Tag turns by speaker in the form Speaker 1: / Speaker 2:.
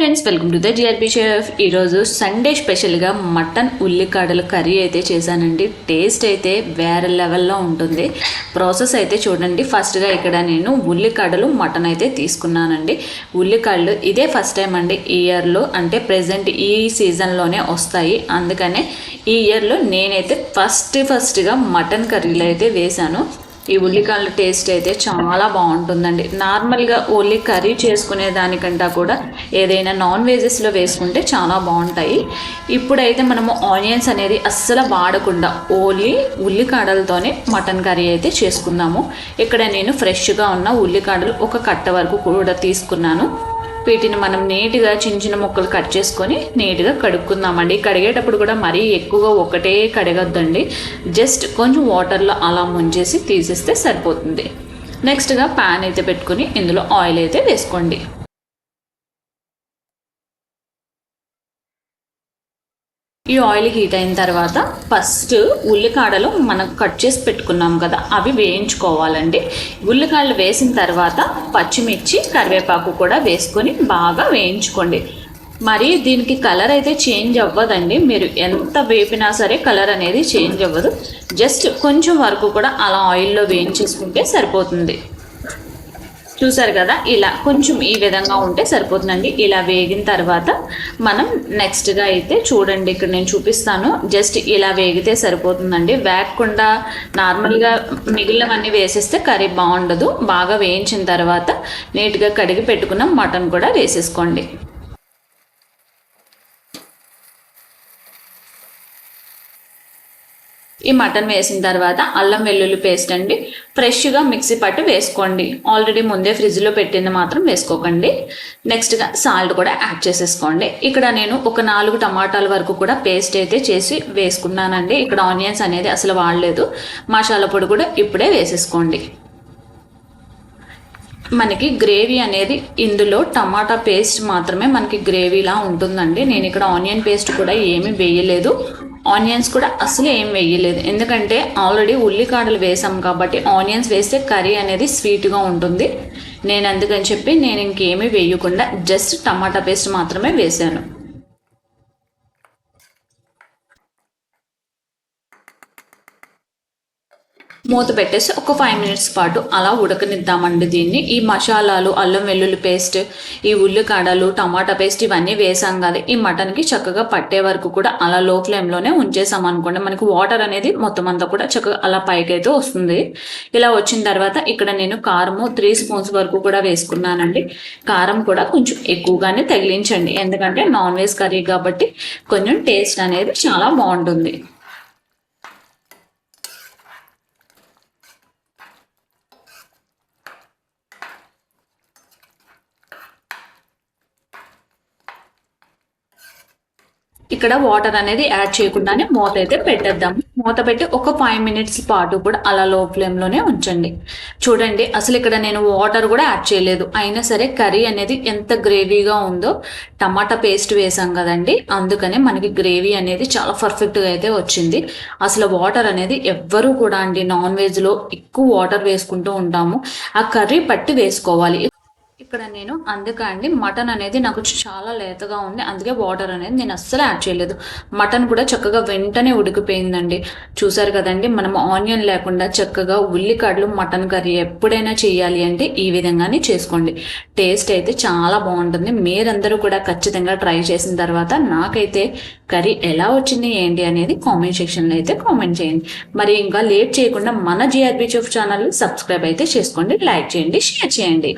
Speaker 1: Friends welcome to the GRB chef ఈరోజు Sunday స్పెషల్గా mutton ఉల్లికాడల కర్రీ అయితే చేశానండి. టేస్ట్ అయితే వేరే లెవెల్లో ఉంటుంది. ప్రాసెస్ అయితే చూడండి. ఫస్ట్గా ఇక్కడ నేను ఉల్లికాడలు మటన్ అయితే తీసుకున్నానండి. ఉల్లికాడలు ఇదే ఫస్ట్ టైం అండి ఈ ఇయర్లో అంటే ప్రజెంట్ ఈ సీజన్లోనే వస్తాయి. అందుకనే ఈ ఇయర్లో నేనైతే ఫస్ట్ ఫస్ట్గా మటన్ కర్రీలు అయితే వేశాను. ఈ ఉల్లికాయల టేస్ట్ అయితే చాలా బాగుంటుందండి. నార్మల్గా ఓన్లీ కర్రీ చేసుకునే దానికంటా కూడా ఏదైనా నాన్ వెజెస్లో వేసుకుంటే చాలా బాగుంటాయి. ఇప్పుడైతే మనము ఆనియన్స్ అనేది అస్సలు వాడకుండా ఓన్లీ ఉల్లికాడలతోనే మటన్ కర్రీ అయితే చేసుకుందాము. ఇక్కడ నేను ఫ్రెష్గా ఉన్న ఉల్లికాడలు ఒక కట్ట వరకు కూడా తీసుకున్నాను. వీటిని మనం నీట్గా చిన్న చిన్న ముక్కలు కట్ చేసుకొని నీట్గా కడుక్కుందామండి. కడిగేటప్పుడు కూడా మరీ ఎక్కువగా ఒకటే కడగొద్దండి. జస్ట్ కొంచెం వాటర్లో అలా ముంచేసి తీసేస్తే సరిపోతుంది. నెక్స్ట్గా ప్యాన్ అయితే పెట్టుకుని ఇందులో ఆయిల్ అయితే వేసుకోండి. ఈ ఆయిల్ హీట్ అయిన తర్వాత ఫస్ట్ ఉల్లికాడలు మనం కట్ చేసి పెట్టుకున్నాం కదా అవి వేయించుకోవాలండి. ఉల్లికాడలు వేసిన తర్వాత పచ్చిమిర్చి కరివేపాకు కూడా వేసుకొని బాగా వేయించుకోండి. మరి దీనికి కలర్ అయితే చేంజ్ అవ్వదండి. మీరు ఎంత వేపినా సరే కలర్ అనేది చేంజ్ అవ్వదు. జస్ట్ కొంచెం వరకు కూడా అలా ఆయిల్లో వేయించేసుకుంటే సరిపోతుంది. చూసారు కదా? ఇలా కొంచెం ఈ విధంగా ఉంటే సరిపోతుందండి. ఇలా వేగిన తర్వాత మనం నెక్స్ట్గా అయితే చూడండి ఇక్కడ నేను చూపిస్తాను. జస్ట్ ఇలా వేగితే సరిపోతుందండి. వేగకుండా నార్మల్గా మిగిలినవన్నీ వేసేస్తే కర్రీ బాగుండదు. బాగా వేయించిన తర్వాత నీట్గా కడిగి పెట్టుకున్న మటన్ కూడా వేసేసుకోండి. ఈ మటన్ వేసిన తర్వాత అల్లం వెల్లుల్లి పేస్ట్ అండి. ఫ్రెష్గా మిక్సీ పట్టి వేసుకోండి. ఆల్రెడీ ముందే ఫ్రిడ్జ్లో పెట్టింది మాత్రం వేసుకోకండి. నెక్స్ట్గా సాల్ట్ కూడా యాడ్ చేసేసుకోండి. ఇక్కడ నేను ఒక నాలుగు టమాటాల వరకు కూడా పేస్ట్ అయితే చేసి వేసుకున్నానండి. ఇక్కడ ఆనియన్స్ అనేది అసలు వాడలేదు. మసాలా పొడి కూడా ఇప్పుడే వేసేసుకోండి. మనకి గ్రేవీ అనేది ఇందులో టమాటా పేస్ట్ మాత్రమే మనకి గ్రేవీలా ఉంటుందండి. నేను ఇక్కడ ఆనియన్ పేస్ట్ కూడా ఏమీ వేయలేదు. ఆనియన్స్ కూడా అసలు ఏం వేయలేదు. ఎందుకంటే ఆల్రెడీ ఉల్లికాడలు వేసాం కాబట్టి ఆనియన్స్ వేస్తే కర్రీ అనేది స్వీట్గా ఉంటుంది. నేను అందుకని చెప్పి నేను ఇంకేమీ వేయకుండా జస్ట్ టమాటా పేస్ట్ మాత్రమే వేసాను. మూత పెట్టేసి ఒక ఫైవ్ మినిట్స్ పాటు అలా ఉడకనిద్దామండి దీన్ని. ఈ మసాలాలు అల్లం వెల్లుల్లి పేస్ట్ ఈ ఉల్లికాడలు టమాటా పేస్ట్ ఇవన్నీ వేసాం కదా ఈ మటన్కి చక్కగా పట్టే వరకు కూడా అలా లో ఫ్లేమ్లోనే ఉంచేసాం అనుకోండి. మనకి వాటర్ అనేది మొత్తం అంతా కూడా చక్కగా అలా పైకి అయితే వస్తుంది. ఇలా వచ్చిన తర్వాత ఇక్కడ నేను కారము త్రీ స్పూన్స్ వరకు కూడా వేసుకున్నానండి. కారం కూడా కొంచెం ఎక్కువగానే తగిలించండి. ఎందుకంటే నాన్ వెజ్ కర్రీ కాబట్టి కొంచెం టేస్ట్ అనేది చాలా బాగుంటుంది. ఇక్కడ వాటర్ అనేది యాడ్ చేయకుండానే మూత అయితే పెట్టేద్దాం. మూత పెట్టి ఒక ఫైవ్ మినిట్స్ పాటు కూడా అలా లో ఫ్లేమ్లోనే ఉంచండి. చూడండి అసలు ఇక్కడ నేను వాటర్ కూడా యాడ్ చేయలేదు. అయినా సరే కర్రీ అనేది ఎంత గ్రేవీగా ఉందో టమాటా పేస్ట్ వేసాం కదండి అందుకనే మనకి గ్రేవీ అనేది చాలా పర్ఫెక్ట్గా అయితే వచ్చింది. అసలు వాటర్ అనేది ఎవ్వరూ కూడా అండి నాన్ వెజ్లో ఎక్కువ వాటర్ వేసుకుంటూ ఉంటాము. ఆ కర్రీ పట్టి వేసుకోవాలి. ఇక్కడ నేను అందుకే అండి మటన్ అనేది నాకు చాలా లేతగా ఉంది అందుకే వాటర్ అనేది నేను అస్సలు యాడ్ చేయలేదు. మటన్ కూడా చక్కగా వెంటనే ఉడికిపోయిందండి. చూసారు కదండి మనం ఆనియన్ లేకుండా చక్కగా ఉల్లికాడలు మటన్ కర్రీ ఎప్పుడైనా చేయాలి అంటే ఈ విధంగానే చేసుకోండి. టేస్ట్ అయితే చాలా బాగుంటుంది. మీరందరూ కూడా ఖచ్చితంగా ట్రై చేసిన తర్వాత నాకైతే కర్రీ ఎలా వచ్చింది ఏంటి అనేది కామెంట్ సెక్షన్లో అయితే కామెంట్ చేయండి. మరి ఇంకా లేట్ చేయకుండా మన జిఆర్బీ చెఫ్ ఛానల్ సబ్స్క్రైబ్ అయితే చేసుకోండి లైక్ చేయండి షేర్ చేయండి.